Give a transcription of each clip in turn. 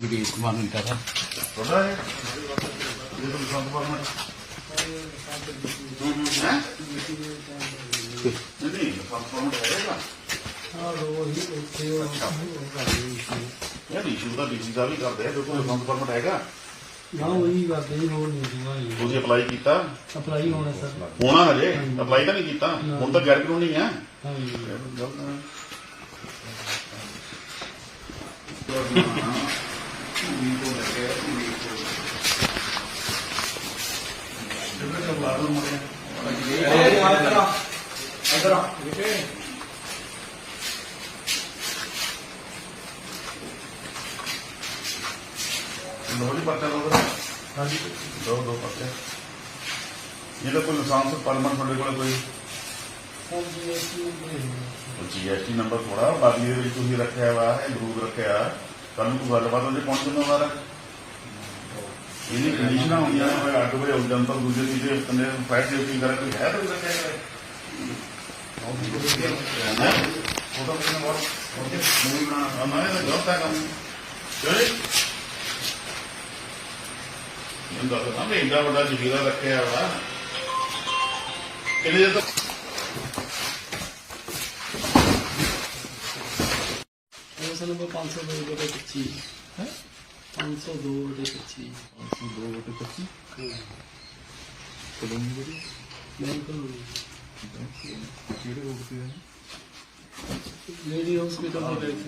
ਵਿਦੇਸ਼ ਕੁਮਾਰ ਨੂੰ ਕਹਾ ਤੁਹਾਡਾ ਹੈ? ਇਹ ਤਾਂ ਸੰਤ ਪਰਮਟ ਨਹੀਂ ਯਾਰ ਇਸ਼ੂ ਦਾ ਹੀ ਕਰਦੇ ਆ ਦੇਖੋ ਸੰਤ ਪਰਮਟ ਹੈਗਾ। ਨਾ ਉਹੀ ਕਰਦੇ ਜੀ ਹੋਰ ਨਹੀਂ ਸੀਗਾ ਜੀ। ਤੁਸੀਂ ਅਪਲਾਈ ਕੀਤਾ? ਅਪਲਾਈ ਹੋਣਾ ਸਰ। ਹੋਣਾ ਹਜੇ? ਅਪਲਾਈ ਤਾਂ ਨਹੀਂ ਕੀਤਾ? ਹੁਣ ਤਾਂ ਗੈਰ ਕਾਨੂੰਨੀ ਹੈ ਹਾਂਜੀ। ਲੋਹੜੀ ਪਰਚਾ ਦੋ ਹਾਂਜੀ ਦੋ ਦੋ ਪਰਚੇ ਜਿਹੜਾ ਕੋਈ ਲਾਇਸੈਂਸ ਪਰਮਟ ਤੁਹਾਡੇ ਕੋਲ ਕੋਈ ਜੀਐਸਟੀ ਨੰਬਰ ਥੋੜਾ ਬਾਕੀ ਦੇ ਵਿੱਚ ਤੁਸੀਂ ਰੱਖਿਆ ਵਾ ਹੈ ਗਰੂਪ ਰੱਖਿਆ ਕੱਲ ਨੂੰ ਗੱਲਬਾਤ ਉਹਦੇ ਪਹੁੰਚ ਜ਼ਿੰਮੇਵਾਰ ਹੈ ਇਹਨੀ ਕੰਡੀਸ਼ਨਾਂ ਹੁੰਦੀਆਂ ਨੇ ਹੋਏ ਅੱਡ ਹੋਏ ਜਨਤਕ ਦੂਜੇ ਤੀਜੇ ਕੰਨੇ ਫਾਇਰ ਸੇਫਟੀ ਕਰ ਕੋਈ ਹੈ ਤਾਂ ਰੱਖਿਆ ਹੋਇਆ ਫੋਟੋ ਕਿੰਨਾ ਬਹੁਤ ਮੂਵੀ ਬਣਾ ਮੈਂ ਤਾਂ ਗਲਤ ਹੈ ਕੰਮ ਚਲੇ ਇਹਦਾ ਤਾਂ ਮੈਂ ਇੰਦਾ ਵੱਡਾ ਜਗੀਰਾ ਰੱਖਿਆ ਵਾ। ਕਿੰਨੇ ਦੇ ਉਸ ਨੰਬਰ 502 ਬਟੇ 25 ਹੈ? 502 ਬਟੇ 25 ਦੋ ਵਟੇ ਪੱਚੀ? ਬਿਲਕੁਲ ਕਿਹੜੇ ਰੋਡ ਤੇ ਹੈ। Lady hospital. ਦੇ ਵਿੱਚ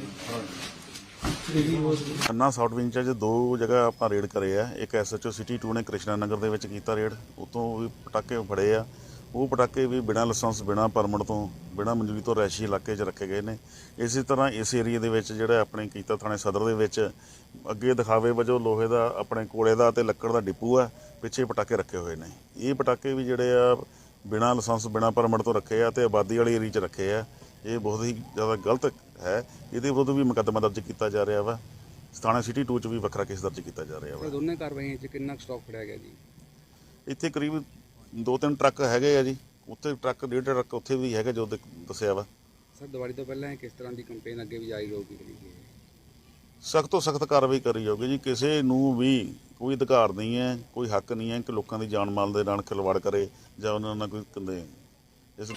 ਖੰਨਾ ਸਾਊਥ ਵਿੰਚ 'ਚ ਦੋ ਜਗ੍ਹਾ ਆਪਾਂ ਰੇਡ ਕਰੇ ਆ ਇੱਕ ਐਸਐਚਓ ਸਿਟੀ 2 ਨੇ ਕ੍ਰਿਸ਼ਨਾ ਨਗਰ ਦੇ ਵਿੱਚ ਕੀਤਾ ਰੇਡ ਉਤੋਂ ਵੀ ਪਟਾਕੇ ਫੜੇ ਆ। ਉਹ ਪਟਾਕੇ ਵੀ ਬਿਨਾਂ ਲਾਇਸੈਂਸ ਬਿਨਾਂ ਪਰਮਿਟ ਤੋਂ ਬਿਨਾਂ ਮਨਜ਼ੂਰੀ ਤੋਂ ਰੈਸ਼ੀ ਇਲਾਕੇ 'ਚ ਰੱਖੇ ਗਏ ਨੇ। ਇਸੇ ਤਰ੍ਹਾਂ ਇਸ ਏਰੀਆ ਦੇ ਵਿੱਚ ਜਿਹੜਾ ਆਪਣੇ ਕੀਤਾ ਥਾਣੇ ਸਦਰ ਦੇ ਵਿੱਚ ਅੱਗੇ ਦਿਖਾਵੇ ਵਜੋਂ ਲੋਹੇ ਦਾ ਆਪਣੇ ਕੋਲੇ ਦਾ ਤੇ ਲੱਕੜ ਦਾ ਡਿਪੂ ਆ ਪਿੱਛੇ ਪਟਾਕੇ ਰੱਖੇ ਹੋਏ ਨੇ। ਇਹ ਪਟਾਕੇ ਵੀ ਜਿਹੜੇ ਆ ਬਿਨਾਂ ਲਾਇਸੈਂਸ ਬਿਨਾਂ ਪਰਮਿਟ ਤੋਂ ਰੱਖੇ ਆ ਤੇ ਆਬਾਦੀ ਵਾਲੀ ਏਰੀਆ 'ਚ ਰੱਖੇ ਆ। ਇਹ ਬਹੁਤ ਹੀ ਜ਼ਿਆਦਾ ਗਲਤ ਹੈ। ਇਹਦੇ ਵਿਰੁੱਧ ਵੀ ਮੁਕੱਦਮਾ ਦਰਜ ਕੀਤਾ ਜਾ ਰਿਹਾ ਵਾ। ਥਾਣਾ ਸਿਟੀ 2 ਚ ਵੀ ਵੱਖਰਾ ਕੇਸ ਦਰਜ ਕੀਤਾ ਜਾ ਰਿਹਾ ਵਾ। ਦੋਨੇ ਕਾਰਵਾਈਆਂ 'ਚ ਕਿੰਨਾ ਸਟਾਕ ਫੜਿਆ ਗਿਆ ਜੀ? ਇੱਥੇ ਕਰੀਬ ਦੋ ਤਿੰਨ ਟਰੱਕ ਹੈਗੇ ਆ ਜੀ ਉੱਥੇ ਟਰੱਕ ਡੇਢ ਟਰੱਕ ਉੱਥੇ ਵੀ ਹੈਗੇ ਜੋ ਦਿਖ- ਦੱਸਿਆ ਵਾ। ਸਰ ਦੀਵਾਲੀ ਤੋਂ ਪਹਿਲਾਂ ਇਹ ਕਿਸ ਤਰ੍ਹਾਂ ਦੀ ਕੰਪੇਨ ਅੱਗੇ ਵੀ ਜਾਰੀ ਰਹੂਗੀ ਕਿ? ਸਖਤ ਤੋਂ ਸਖਤ ਕਾਰਵਾਈ ਕਰੀ ਜਾਊਗੀ ਜੀ। ਕਿਸੇ ਨੂੰ ਵੀ ਕੋਈ ਅਧਿਕਾਰ ਨਹੀਂ ਹੈ ਕੋਈ ਹੱਕ ਨਹੀਂ ਹੈ ਕਿ ਲੋਕਾਂ ਦੀ ਜਾਨ ਮਾਲ ਦੇ ਨਾਲ ਖਿਲਵਾੜ ਕਰੇ ਜਾਂ ਉਹਨਾਂ ਨਾਲ ਕੋਈ ਕੰਦੇ ਇਸ